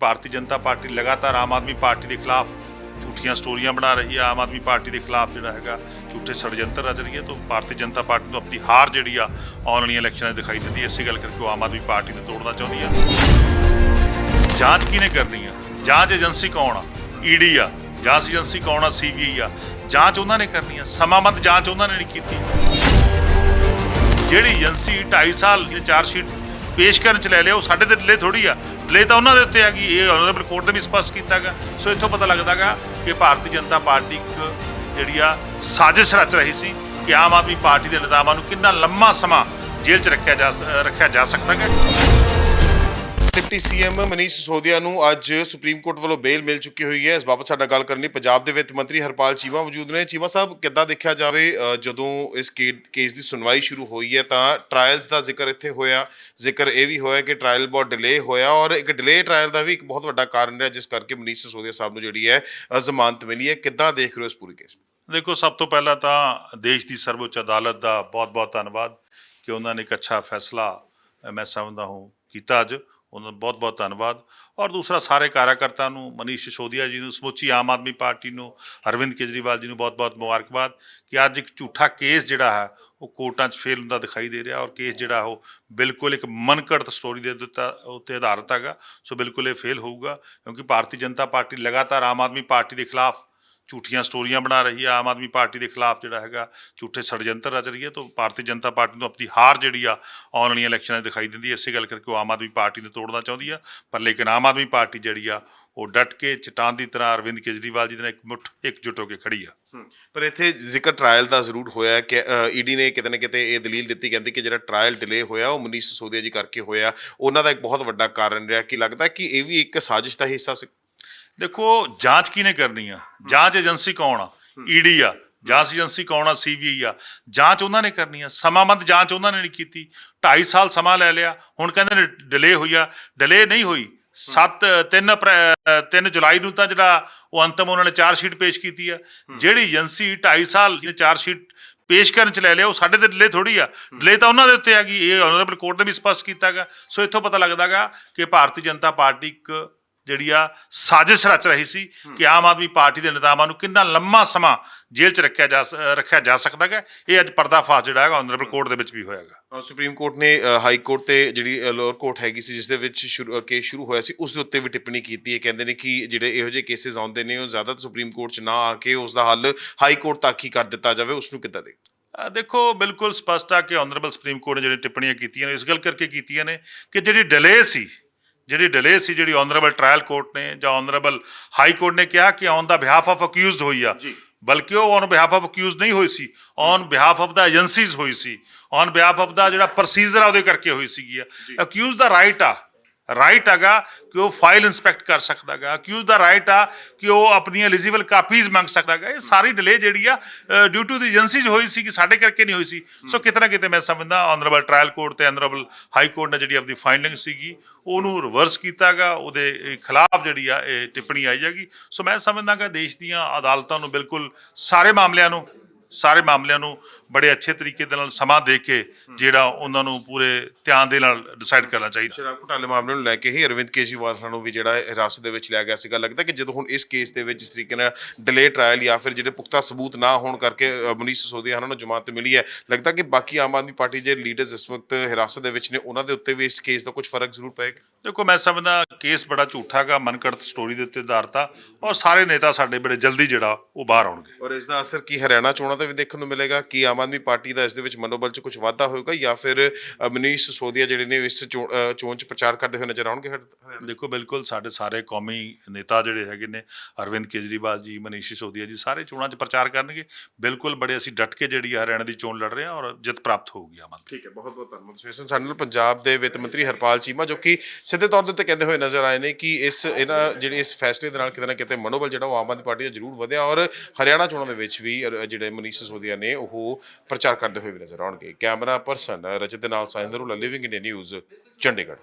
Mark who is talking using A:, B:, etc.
A: Bharatiya Janata party ਲਗਾਤਾਰ Aam Aadmi party ਦੇ ਖਿਲਾਫ ਝੂਠੀਆਂ ਸਟੋਰੀਆਂ ਬਣਾ ਰਹੀ ਹੈ। ਆਮ ਆਦਮੀ ਪਾਰਟੀ ਦੇ ਖਿਲਾਫ ਜਿਹੜਾ ਹੈਗਾ ਝੂਠੇ ષਡਯੰਤਰ ਰਚ ਰਹੀ ਹੈ ਤੋਂ ਭਾਰਤੀ ਜਨਤਾ ਪਾਰਟੀ ਨੂੰ ਆਪਣੀ ਹਾਰ ਜਿਹੜੀ ਆ ਆਉਣ ਵਾਲੀਆਂ ਇਲੈਕਸ਼ਨਾਂ 'ਚ ਦਿਖਾਈ ਦਿੰਦੀ ਹੈ। ਇਸੇ ਗੱਲ ਕਰਕੇ ਉਹ ਆਮ ਆਦਮੀ ਪਾਰਟੀ ਨੂੰ ਤੋੜਨਾ ਚਾਹੁੰਦੀ ਆ ਜਾਂਚ ਕਿਹਨੇ ਕਰਨੀ ਆ? ਜਾਂਚ ਏਜੰਸੀ ਕੌਣ ਆ? ਈਡੀ ਆ। ਜਾਂਚ ਏਜੰਸੀ ਕੌਣ ਆ? ਸੀਬੀਆਈ ਆ। ਜਾਂਚ ਉਹਨਾਂ ਨੇ ਕਰਨੀ ਆ। ਸਮਾਬੱਧ ਜਾਂਚ ਉਹਨਾਂ ਨੇ ਨਹੀਂ ਕੀਤੀ। ਜਿਹੜੀ ਏਜੰਸੀ 2.5 ਸਾਲ ਦੀ ਸ਼ੀਟ ਪੇਸ਼ ਕਰਨ ਚ ਲੈ ਲਿਆ, ਉਹ ਸਾਡੇ ਤੇ ਡਿਲੇ ਥੋੜੀ ਆ। ਡਿਲੇ ਤਾਂ ਉਹਨਾਂ ਦੇ ਉੱਤੇ ਆ ਗਈ ਇਹ ਆਨਰੇਬਲ ਕੋਰਟ ਨੇ ਵੀ ਸਪਸ਼ਟ ਕੀਤਾਗਾ। ਸੋ ਇੱਥੋਂ ਪਤਾ ਲੱਗਦਾਗਾ ਕਿ ਭਾਰਤੀ ਜਨਤਾ ਪਾਰਟੀ ਇੱਕ ਜਿਹੜੀ ਆ ਸਾਜ਼ਿਸ਼ ਰਚ ਰਹੀ ਸੀ ਕਿ ਆਮ ਆਦਮੀ ਪਾਰਟੀ ਦੇ ਨੇਤਾਵਾਂ ਨੂੰ ਕਿੰਨਾ ਲੰਮਾ ਸਮਾਂ ਜੇਲ੍ਹ 'ਚ ਰੱਖਿਆ ਜਾ ਸ- ਰੱਖਿਆ ਜਾ ਸਕਦਾ ਹੈ
B: ਡਿਪਟੀ ਸੀਐਮ ਮਨੀਸ਼ ਸਿਸੋਦੀਆ ਨੂੰ ਅੱਜ ਸੁਪਰੀਮ ਕੋਰਟ ਵੱਲੋਂ ਬੇਲ ਮਿਲ ਚੁੱਕੀ ਹੋਈ ਹੈ। ਇਸ ਬਾਬਤ ਸਾਡਾ ਗੱਲ ਕਰਨੀ, ਪੰਜਾਬ ਦੇ ਵਿੱਤ ਮੰਤਰੀ ਹਰਪਾਲ ਚੀਮਾ ਮੌਜੂਦ ਨੇ। ਚੀਮਾ ਸਾਹਿਬ, ਕਿੱਦਾਂ ਦੇਖਿਆ ਜਾਵੇ ਜਦੋਂ ਇਸ ਕੇਸ ਦੀ ਸੁਣਵਾਈ ਸ਼ੁਰੂ ਹੋਈ ਹੈ, ਤਾਂ ਟ੍ਰਾਇਲਸ ਦਾ ਜ਼ਿਕਰ ਇੱਥੇ ਹੋਇਆ। ਜ਼ਿਕਰ ਇਹ ਵੀ ਹੋਇਆ ਕਿ ਟ੍ਰਾਇਲ ਬਹੁਤ ਡਿਲੇ ਹੋਇਆ ਔਰ ਇੱਕ ਡਿਲੇ ਟ੍ਰਾਇਲ ਦਾ ਵੀ ਇੱਕ ਬਹੁਤ ਵੱਡਾ ਕਾਰਨ ਰਿਹਾ, ਜਿਸ ਕਰਕੇ ਮਨੀਸ਼ ਸਿਸੋਦੀਆ ਸਾਹਿਬ ਨੂੰ ਜਿਹੜੀ ਹੈ ਜ਼ਮਾਨਤ ਮਿਲੀ ਹੈ। ਕਿੱਦਾਂ ਦੇਖ ਰਹੇ ਹੋ ਇਸ ਪੂਰੇ ਕੇਸ
A: ਦੇਖੋ, ਸਭ ਤੋਂ ਪਹਿਲਾਂ ਤਾਂ ਦੇਸ਼ ਦੀ ਸਰਵਉੱਚ ਅਦਾਲਤ ਦਾ ਬਹੁਤ-ਬਹੁਤ ਧੰਨਵਾਦ ਕਿ ਉਹਨਾਂ ਨੇ ਇੱਕ ਅੱਛਾ ਫੈਸਲਾ ਮੈਂ ਸਮਝਦਾ ਹਾਂ, ਕੀਤਾ ਅੱਜ। ਉਹਨਾਂ ਦਾ ਬਹੁਤ-ਬਹੁਤ ਧੰਨਵਾਦ। ਔਰ ਦੂਸਰਾ ਸਾਰੇ ਕਾਰਜਕਰਤਾ ਨੂੰ, ਮਨੀਸ਼ ਸਿਸੋਦੀਆ ਜੀ ਨੂੰ, ਸਮੁੱਚੀ ਆਮ ਆਦਮੀ ਪਾਰਟੀ ਨੂੰ ਅਰਵਿੰਦ ਕੇਜਰੀਵਾਲ ਜੀ ਨੂੰ ਬਹੁਤ-ਬਹੁਤ ਮੁਬਾਰਕਬਾਦ ਕਿ ਅੱਜ ਇੱਕ ਝੂਠਾ ਕੇਸ ਜਿਹੜਾ ਹੈ, ਉਹ ਕੋਰਟਾਂ 'ਚ ਫੇਲ ਹੁੰਦਾ ਦਿਖਾਈ ਦੇ ਰਿਹਾ ਔਰ ਕੇਸ ਜਿਹੜਾ ਉਹ ਬਿਲਕੁਲ ਇੱਕ ਮਨਕੜਤ ਸਟੋਰੀ ਦੇ ਦਿੱਤਾ, ਉੱਤੇ ਆਧਾਰਿਤ ਹੈਗਾ। ਸੋ ਬਿਲਕੁਲ ਇਹ ਫੇਲ ਹੋਊਗਾ ਕਿਉਂਕਿ ਭਾਰਤੀ ਜਨਤਾ ਪਾਰਟੀ ਲਗਾਤਾਰ ਆਮ ਆਦਮੀ ਪਾਰਟੀ ਦੇ ਖਿਲਾਫ ਝੂਠੀਆਂ ਸਟੋਰੀਆਂ ਬਣਾ ਰਹੀ ਹੈ ਆਮ ਆਦਮੀ ਪਾਰਟੀ ਦੇ ਖਿਲਾਫ ਜਿਹੜਾ ਹੈਗਾ ਝੂਠੇ ષਡਯੰਤਰ ਰਚ ਰਹੀ ਹੈ ਤਾਂ ਭਾਰਤੀ ਜਨਤਾ ਪਾਰਟੀ ਨੂੰ ਆਪਣੀ ਹਾਰ ਜਿਹੜੀ ਆ ਆਉਣ ਵਾਲੀਆਂ ਇਲੈਕਸ਼ਨਾਂ 'ਚ ਦਿਖਾਈ ਦਿੰਦੀ ਹੈ ਇਸੇ ਗੱਲ ਕਰਕੇ ਉਹ ਆਮ ਆਦਮੀ ਪਾਰਟੀ ਨੂੰ ਤੋੜਨਾ ਚਾਹੁੰਦੀ ਆ, ਪਰ ਲੇਕਿਨ ਆਮ ਆਦਮੀ ਪਾਰਟੀ ਜਿਹੜੀ ਆ, ਉਹ ਡਟ ਕੇ ਚਟਾਨ ਦੀ ਤਰ੍ਹਾਂ ਅਰਵਿੰਦ ਕੇਜਰੀਵਾਲ ਜੀ ਦੇ ਨਾਲ ਇੱਕ ਮੁੱਠ ਇਕਜੁੱਟ ਹੋ ਕੇ ਖੜੀ ਆ।
B: ਪਰ ਇੱਥੇ ਜ਼ਿਕਰ ਟ੍ਰਾਇਲ ਦਾ ਜ਼ਰੂਰ ਹੋਇਆ ਕਿ ਈਡੀ ਨੇ ਕਿਤੇ ਨਾ ਕਿਤੇ ਇਹ ਦਲੀਲ ਦਿੱਤੀ, ਕਹਿੰਦੀ ਕਿ ਜਿਹੜਾ ਟ੍ਰਾਇਲ ਡਿਲੇ ਹੋਇਆ, ਉਹ ਮਨੀਸ਼ ਸਿਸੋਦੀਆ ਜੀ ਕਰਕੇ ਹੋਇਆ। ਉਹਨਾਂ ਦਾ ਇੱਕ ਬਹੁਤ ਵੱਡਾ ਕਾਰਨ ਰਿਹਾ, ਕਿ ਲੱਗਦਾ ਕਿ ਇਹ ਵੀ ਇੱਕ ਸਾਜ਼ਿਸ਼ ਦਾ ਹਿੱਸਾ ਸੀ
A: ਦੇਖੋ ਜਾਂਚ ਕਿਹਨੇ ਕਰਨੀ ਆ? ਜਾਂਚ ਏਜੰਸੀ ਕੌਣ ਆ? ਈਡੀ ਆ। ਜਾਂਚ ਏਜੰਸੀ ਕੌਣ ਆ? ਸੀਬੀਆਈ ਆ। ਜਾਂਚ ਉਹਨਾਂ ਨੇ ਕਰਨੀ ਆ। ਸਮਾਬੱਧ ਜਾਂਚ ਉਹਨਾਂ ਨੇ ਨਹੀਂ ਕੀਤੀ। 2.5 ਸਾਲ ਸਮਾਂ ਲੈ ਲਿਆ। ਹੁਣ ਕਹਿੰਦੇ ਨੇ ਡਿਲੇ ਹੋਈ ਆ। ਡਿਲੇ ਨਹੀਂ ਹੋਈ। 7 3 3 ਜੁਲਾਈ ਨੂੰ ਤਾਂ ਜਿਹੜਾ ਉਹ ਅੰਤਮ ਉਹਨਾਂ ਨੇ ਚਾਰਜ ਸ਼ੀਟ ਪੇਸ਼ ਕੀਤੀ ਆ। ਜਿਹੜੀ ਏਜੰਸੀ 2.5 ਸਾਲ ਚਾਰਜ ਸ਼ੀਟ ਪੇਸ਼ ਕਰਨ ਚ ਲੈ ਲਿਆ ਉਹ ਸਾਡੇ ਤੇ ਡਿਲੇ ਥੋੜੀ ਆ। ਡਿਲੇ ਤਾਂ ਉਹਨਾਂ ਦੇ ਉੱਤੇ ਆ ਗਈ ਇਹ ਆਨਰੇਬਲ ਕੋਰਟ ਨੇ ਵੀ ਸਪਸ਼ਟ ਕੀਤਾਗਾ ਸੋ ਇੱਥੋਂ ਪਤਾ ਲੱਗਦਾਗਾ ਕਿ ਭਾਰਤੀ ਜਨਤਾ ਪਾਰਟੀ ਇੱਕ ਜਿਹੜੀ ਆ ਸਾਜ਼ਿਸ਼ ਰਚ ਰਹੀ ਸੀ ਕਿ ਆਮ ਆਦਮੀ ਪਾਰਟੀ ਦੇ ਨੇਤਾਵਾਂ ਨੂੰ ਕਿੰਨਾ ਲੰਮਾ ਸਮਾਂ ਜੇਲ੍ਹ 'ਚ ਰੱਖਿਆ ਜਾ ਰੱਖਿਆ ਜਾ ਸਕਦਾ ਹੈ ਇਹ ਅੱਜ ਪਰਦਾਫਾਸ਼ ਜਿਹੜਾ ਹੈਗਾ ਆਨਰੇਬਲ ਕੋਰਟ ਦੇ ਵਿੱਚ ਵੀ ਹੋਇਆਗਾ
B: ਸੁਪਰੀਮ ਕੋਰਟ ਨੇ ਹਾਈ ਕੋਰਟ ਤੇ ਜਿਹੜੀ ਲੋਅਰ ਕੋਰਟ ਹੈਗੀ ਸੀ ਜਿਸ ਦੇ ਵਿੱਚ ਕੇਸ ਸ਼ੁਰੂ ਹੋਇਆ ਸੀ ਉਸ ਦੇ ਉੱਤੇ ਵੀ ਟਿੱਪਣੀ ਕੀਤੀ ਹੈ। ਕਹਿੰਦੇ ਨੇ ਕਿ ਜਿਹੜੇ ਇਹੋ ਜਿਹੇ ਕੇਸਿਸ ਆਉਂਦੇ ਨੇ ਉਹ ਜ਼ਿਆਦਾ ਸੁਪਰੀਮ ਕੋਰਟ 'ਚ ਨਾ ਆ ਕੇ ਉਸ ਦਾ ਹੱਲ ਹਾਈ ਕੋਰਟ ਤੱਕ ਹੀ ਕਰ ਦਿੱਤਾ ਜਾਵੇ। ਉਸ ਨੂੰ ਕਿੱਦਾਂ ਦੇ?
A: ਦੇਖੋ ਬਿਲਕੁਲ ਸਪਸ਼ਟ ਆ ਕਿ ਆਨਰੇਬਲ ਸੁਪਰੀਮ ਕੋਰਟ ਨੇ ਜਿਹੜੀ ਟਿੱਪਣੀਆਂ ਕੀਤੀਆਂ ਨੇ ਇਸ ਗੱਲ ਕਰਕੇ ਕੀਤੀਆਂ ਨੇ ਕਿ ਜਿਹੜੀ ਡਿਲੇ ਸੀ ਜਿਹੜੀ ਡਿਲੇ ਸੀ ਜਿਹੜੀ ਆਨਰੇਬਲ ਟ੍ਰਾਇਲ ਕੋਰਟ ਨੇ ਜਾਂ ਆਨਰੇਬਲ ਹਾਈ ਕੋਰਟ ਨੇ ਕਿਹਾ ਕਿ ਔਨ ਦਾ ਬਿਹਾਫ ਆਫ ਅਕਿਊਜ਼ਡ ਹੋਈ ਆ। ਬਲਕਿ ਉਹ ਔਨ ਬਿਹਾਫ ਆਫ ਅਕਿਊਜ਼ਡ ਨਹੀਂ ਹੋਈ ਸੀ ਔਨ ਬਿਹਾਫ ਆਫ ਦਾ ਏਜੰਸੀਜ਼ ਹੋਈ ਸੀ। ਔਨ ਬਿਹਾਫ ਆਫ ਦਾ ਜਿਹੜਾ ਪ੍ਰੋਸੀਜਰ ਆ ਉਹਦੇ ਕਰਕੇ ਹੋਈ ਸੀਗੀ ਅਕਿਊਜ਼ ਦਾ ਰਾਈਟ ਆ। ਰਾਈਟ ਹੈਗਾ ਕਿ ਉਹ ਫਾਈਲ ਇਨਸਪੈਕਟ ਕਰ ਸਕਦਾ ਹੈਗਾ। ਅਕਿਊਜ਼ ਦਾ ਰਾਈਟ ਆ ਕਿ ਉਹ ਆਪਣੀਆਂ ਐਲੀਜੀਬਲ ਕਾਪੀਜ਼ ਮੰਗ ਸਕਦਾ ਹੈਗਾ। ਇਹ ਸਾਰੀ ਡਿਲੇ ਜਿਹੜੀ ਆ ਡਿਊ ਟੂ ਦੀ ਏਜੰਸੀਜ਼ ਹੋਈ ਸੀ ਕਿ ਸਾਡੇ ਕਰਕੇ ਨਹੀਂ ਹੋਈ ਸੀ। ਸੋ ਕਿਤੇ ਨਾ ਕਿਤੇ ਮੈਂ ਸਮਝਦਾ ਆਨਰੇਬਲ ਟ੍ਰਾਇਲ ਕੋਰਟ ਤੇ ਆਨਰੇਬਲ ਹਾਈ ਕੋਰਟ ਨੇ ਜਿਹੜੀ ਆਪਦੀ ਫਾਈਂਡਿੰਗ ਸੀਗੀ, ਉਹਨੂੰ ਰਿਵਰਸ ਕੀਤਾਗਾ ਉਹਦੇ ਖਿਲਾਫ ਜਿਹੜੀ ਆ, ਇਹ ਟਿੱਪਣੀ ਆਈ ਜਾਗੀ ਸੋ ਮੈਂ ਸਮਝਦਾ ਕਿ ਦੇਸ਼ ਦੀਆਂ ਅਦਾਲਤਾਂ ਨੂੰ ਬਿਲਕੁਲ ਸਾਰੇ ਮਾਮਲਿਆਂ ਨੂੰ ਸਾਰੇ ਮਾਮਲਿਆਂ ਨੂੰ ਬੜੇ ਅੱਛੇ ਤਰੀਕੇ ਦੇ ਨਾਲ ਸਮਾਂ ਦੇ ਕੇ ਜਿਹੜਾ ਉਹਨਾਂ ਨੂੰ ਪੂਰੇ ਧਿਆਨ ਦੇ ਨਾਲ ਡਿਸਾਈਡ ਕਰਨਾ ਚਾਹੀਦਾ।
B: ਸ਼ਰਾਬ ਘੁਟਾਲੇ ਮਾਮਲੇ ਨੂੰ ਲੈ ਕੇ ਹੀ ਅਰਵਿੰਦ ਕੇਜਰੀਵਾਲ ਨੂੰ ਵੀ ਜਿਹੜਾ ਹਿਰਾਸਤ ਦੇ ਵਿੱਚ ਲਿਆ ਗਿਆ ਸੀਗਾ। ਲੱਗਦਾ ਕਿ ਜਦੋਂ ਹੁਣ ਇਸ ਕੇਸ ਦੇ ਵਿੱਚ ਇਸ ਤਰੀਕੇ ਨਾਲ ਡਿਲੇ ਟ੍ਰਾਇਲ ਜਾਂ ਫਿਰ ਜਿਹੜੇ ਪੁਖਤਾ ਸਬੂਤ ਨਾ ਹੋਣ ਕਰਕੇ ਮਨੀਸ਼ ਸਿਸੋਦੀਆ ਉਹਨਾਂ ਨੂੰ ਜ਼ਮਾਨਤ ਮਿਲੀ ਹੈ ਲੱਗਦਾ ਕਿ ਬਾਕੀ ਆਮ ਆਦਮੀ ਪਾਰਟੀ ਦੇ ਲੀਡਰਸ ਇਸ ਵਕਤ ਹਿਰਾਸਤ ਦੇ ਵਿੱਚ ਨੇ ਉਹਨਾਂ ਦੇ ਉੱਤੇ ਵੀ ਇਸ ਕੇਸ ਦਾ ਕੁਝ ਫ਼ਰਕ ਜ਼ਰੂਰ ਪਏਗਾ।
A: ਦੇਖੋ ਮੈਂ ਸਮਝਦਾ ਕੇਸ ਬੜਾ ਝੂਠਾ ਗਾ ਮਨਕੜਤ ਸਟੋਰੀ ਦੇ ਉੱਤੇ ਆਧਾਰਿਤ ਆ ਔਰ ਸਾਰੇ ਨੇਤਾ ਸਾਡੇ ਬੜੇ ਜਲਦੀ ਜਿਹੜਾ ਉਹ ਬਾਹਰ ਆਉਣਗੇ।
B: ਔਰ ਇਸ ਦਾ ਅਸਰ ਕੀ ਹਰਿਆਣਾ ਚੋਣਾਂ ਤੇ ਵੀ ਦੇਖਣ ਨੂੰ ਮਿਲੇਗਾ ਕਿ ਆਮ ਆਦਮੀ ਪਾਰਟੀ ਦਾ ਇਸ ਦੇ ਵਿੱਚ ਮਨੋਬਲ 'ਚ ਕੁਝ ਵਾਧਾ ਹੋਏਗਾ ਜਾਂ ਫਿਰ ਮਨੀਸ਼ ਸਿਸੋਦੀਆ ਜਿਹੜੇ ਨੇ ਇਸ ਚੋਣ 'ਚ ਪ੍ਰਚਾਰ ਕਰਦੇ ਹੋਏ ਨਜ਼ਰ ਆਉਣਗੇ?
A: ਦੇਖੋ ਬਿਲਕੁਲ ਸਾਡੇ ਸਾਰੇ ਕੌਮੀ ਨੇਤਾ ਜਿਹੜੇ ਹੈਗੇ ਨੇ ਅਰਵਿੰਦ ਕੇਜਰੀਵਾਲ ਜੀ ਮਨੀਸ਼ ਸਿਸੋਦੀਆ ਜੀ ਸਾਰੇ ਚੋਣਾਂ 'ਚ ਪ੍ਰਚਾਰ ਕਰਨਗੇ। ਬਿਲਕੁਲ ਬੜੇ ਅਸੀਂ ਡਟ ਕੇ ਜਿਹੜੀ ਹਰਿਆਣਾ ਦੀ ਚੋਣ ਲੜ ਰਹੇ ਹਾਂ ਔਰ ਜਿੱਤ ਪ੍ਰਾਪਤ ਹੋਊਗੀ ਆਮ ਆਦਮੀ।
B: ਠੀਕ ਹੈ ਬਹੁਤ ਬਹੁਤ ਧੰਨਵਾਦ। ਸਵੇਸ਼ਨ ਸਾਡੇ ਨਾਲ ਪੰਜਾਬ ਦੇ ਵਿੱਤ ਮੰਤਰੀ ਹਰਪਾਲ ਚੀਮਾ ਜੋ ਕਿ ਸਿੱਧੇ ਤੌਰ ਦੇ ਉੱਤੇ ਕਹਿੰਦੇ ਹੋਏ ਨਜ਼ਰ ਆਏ ਨੇ ਕਿ ਇਸ ਇਹਨਾਂ ਜਿਹੜੇ ਇਸ ਫੈਸਲੇ ਦੇ ਨਾਲ ਕਿਤੇ ਨਾ ਕਿਤੇ ਮਨੋਬਲ ਜਿਹੜਾ ਉਹ ਆਮ ਆਦਮੀ ਪਾਰਟੀ ਦਾ ਜ਼ਰੂਰ ਵਧਿਆ ਔਰ ਹਰਿਆਣਾ ਚੋਣਾਂ ਦੇ ਵਿੱਚ ਵੀ ਜਿਹੜੇ ਮਨੀਸ਼ ਸਿਸੋਦੀਆ ਨੇ, ਉਹ ਪ੍ਰਚਾਰ ਕਰਦੇ ਹੋਏ ਵੀ ਨਜ਼ਰ ਆਉਣਗੇ। ਕੈਮਰਾ ਪਰਸਨ ਰਜਤ ਦੇ ਨਾਲ ਸਾਇੰਦਰੁਲ ਲਿਵਿੰਗ ਇੰਡੀਆ ਨਿਊਜ਼ ਚੰਡੀਗੜ੍ਹ।